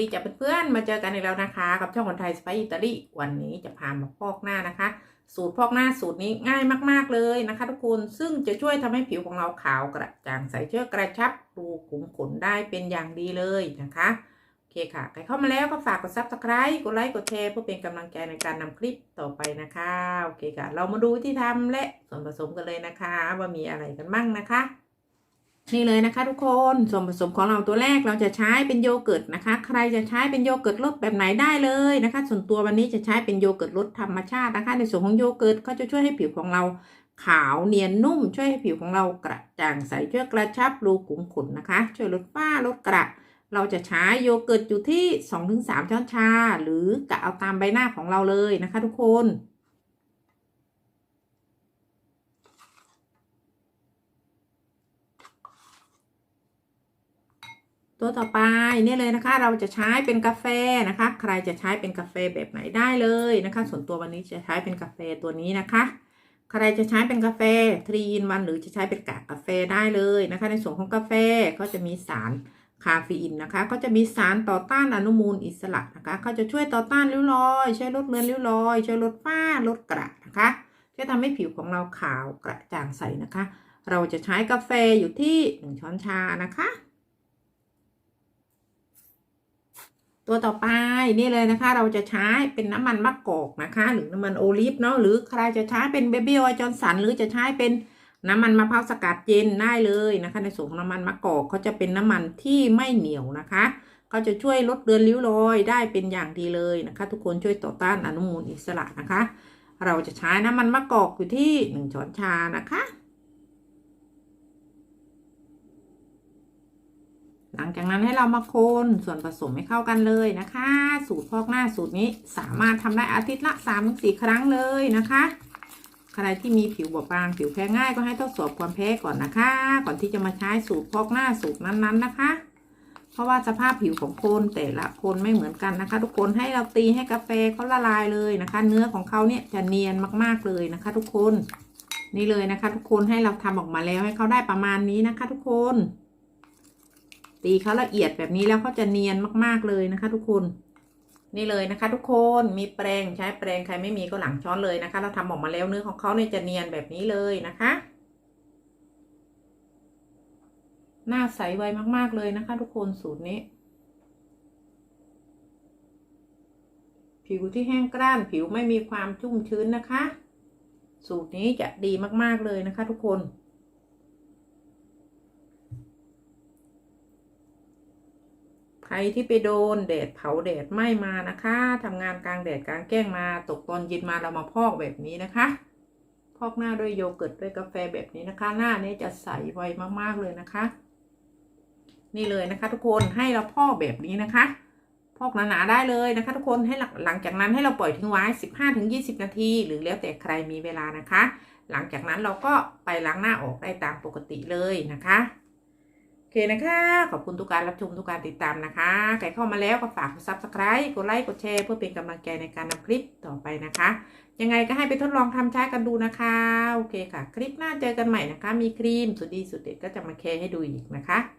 ดีจ้ะเพื่อนๆ มาเจอกันอีกแล้วนะคะ กับช่องคนไทยสไปอิตาลีวันนี้จะพามาพอกหน้านะคะ สูตรพอกหน้าสูตรนี้ง่ายมากๆเลยนะคะ ทุกคนซึ่งจะช่วยทำให้ผิวของเราขาวกระจ่างใสเชื่อกระชับรูขุมขนได้เป็นอย่างดีเลยนะคะโอเคค่ะใครเข้ามาแล้วก็ฝากกดซับสไคร b e กดไลค์กดแชร์เพื่อเป็นกำลังใจในการนำคลิปต่อไปนะคะโอเคค่ะ เรามาดูวิธีทำและส่วนผสมกันเลยนะคะ ว่ามีอะไรกันบ้างนะคะ นี่เลยนะคะทุกคนส่วนผสมของเราตัวแรกเราจะใช้เป็นโยเกิร์ตนะคะ ใครจะใช้เป็นโยเกิร์ตรสแบบไหนได้เลยนะคะ ส่วนตัววันนี้จะใช้เป็นโยเกิร์ตรสธรรมชาตินะคะ ในส่วนของโยเกิร์ตเขาจะช่วยให้ผิวของเราขาวเนียนนุ่ม ช่วยให้ผิวของเรากระจ่างใสช่วยกระชับรูขุมขนนะคะ ช่วยลดฝ้าลดกระเราจะใช้โยเกิร์ตอยู่ที่ 2-3 ช้อนชา หรือกะเอาตามใบหน้าของเราเลยนะคะ ทุกคน ตัวต่อไปนี่เลยนะคะ เราจะใช้เป็นกาแฟนะคะ ใครจะใช้เป็นกาแฟแบบไหนได้เลยนะคะ ส่วนตัววันนี้จะใช้เป็นกาแฟตัวนี้นะคะ ใครจะใช้เป็นกาแฟทรีนวันหรือจะใช้เป็นกากกาแฟได้เลยนะคะ ในส่วนของกาแฟก็จะมีสารคาเฟอีนนะคะ ก็จะมีสารต่อต้านอนุมูลอิสระนะคะเขาจะช่วยต่อต้านริ้วรอยช่วยลดเลือนริ้วรอยช่วยลดฝ้าลดกระนะคะช่วยทำให้ผิวของเราขาวกระจ่างใสนะคะ เราจะใช้กาแฟอยู่ที่1ช้อนชานะคะ ตัวต่อไปนี่เลยนะคะ เราจะใช้เป็นน้ำมันมะกอกนะคะ หรือน้ำมันโอลิฟเนาะหรือใครจะใช้เป็นเบบี้ออยจอนสันหรือจะใช้เป็นน้ำมันมะพร้าวสกัดเย็นได้เลยนะคะ ในส่วนของน้ำมันมะกอกเขาจะเป็นน้ำมันที่ไม่เหนียวนะคะเขาจะช่วยลดเลือนริ้วรอยได้เป็นอย่างดีเลยนะคะ ทุกคนช่วยต่อต้านอนุมูลอิสระนะคะ เราจะใช้น้ำมันมะกอกอยู่ที่หนึ่งช้อนชานะคะ หลังจากนั้นให้เรามาคนส่วนผสมให้เข้ากันเลยนะคะ สูตรพอกหน้าสูตรนี้สามารถทำได้อาทิตย์ละ3าถึงสครั้งเลยนะคะใครที่มีผิวบอบบางผิวแพ้ง่ายก็ให้ทดสอบความแพ้ก่อนนะคะ ก่อนที่จะมาใช้สูตรพอกหน้าสูตรนั้นๆนะคะ เพราะว่าสภาพผิวของคนแต่ละคนไม่เหมือนกันนะคะ ทุกคนให้เราตีให้กาแฟเขาละลายเลยนะคะ เนื้อของเขาเนี่ยจะเนียนมากๆเลยนะคะ ทุกคนนี่เลยนะคะ ทุกคนให้เราทำออกมาแล้วให้เขาได้ประมาณนี้นะคะ ทุกคน ตีเขาละเอียดแบบนี้แล้วเขาจะเนียนมากๆเลยนะคะ ทุกคน นี่เลยนะคะ ทุกคนมีแปรงใช้แปรงใครไม่มีก็หลังช้อนเลยนะคะ เราทำออกมาแล้วเนื้อของเขาเนี่ยจะเนียนแบบนี้เลยนะคะ หน้าใสไวมากๆเลยนะคะ ทุกคนสูตรนี้ ผิวที่แห้งกร้านผิวไม่มีความชุ่มชื้นนะคะ สูตรนี้จะดีมากๆเลยนะคะ ทุกคน ใครที่ไปโดนแดดเผาแดดไหม้มานะคะทำงานกลางแดดกลางแก้งมา ตกตอนเย็นมาเรามาพอกแบบนี้นะคะ พอกหน้าด้วยโยเกิร์ตด้วยกาแฟแบบนี้นะคะ หน้านี้จะใสไวมากๆเลยนะคะ นี่เลยนะคะ ทุกคนให้เราพอกแบบนี้นะคะ พอกหนาๆได้เลยนะคะ ทุกคนให้หลังจากนั้นให้เราปล่อยทิ้งไว้ 15-20 นาที หรือแล้วแต่ใครมีเวลานะคะ หลังจากนั้นเราก็ไปล้างหน้าออกได้ตามปกติเลยนะคะ โอเคนะคะ ขอบคุณทุกการรับชมทุกการติดตามนะคะใครเข้ามาแล้วก็ฝากกดซับสไครต์กดไลค์กดแชร์เพื่อเป็นกำลังใจในการนำคลิปต่อไปนะคะ ยังไงก็ให้ไปทดลองทำใช้กันดูนะคะ โอเคค่ะ คลิปหน้าเจอกันใหม่นะคะ มีครีมสุดดีสุดเด็ดก็จะมาแชร์ให้ดูอีกนะคะ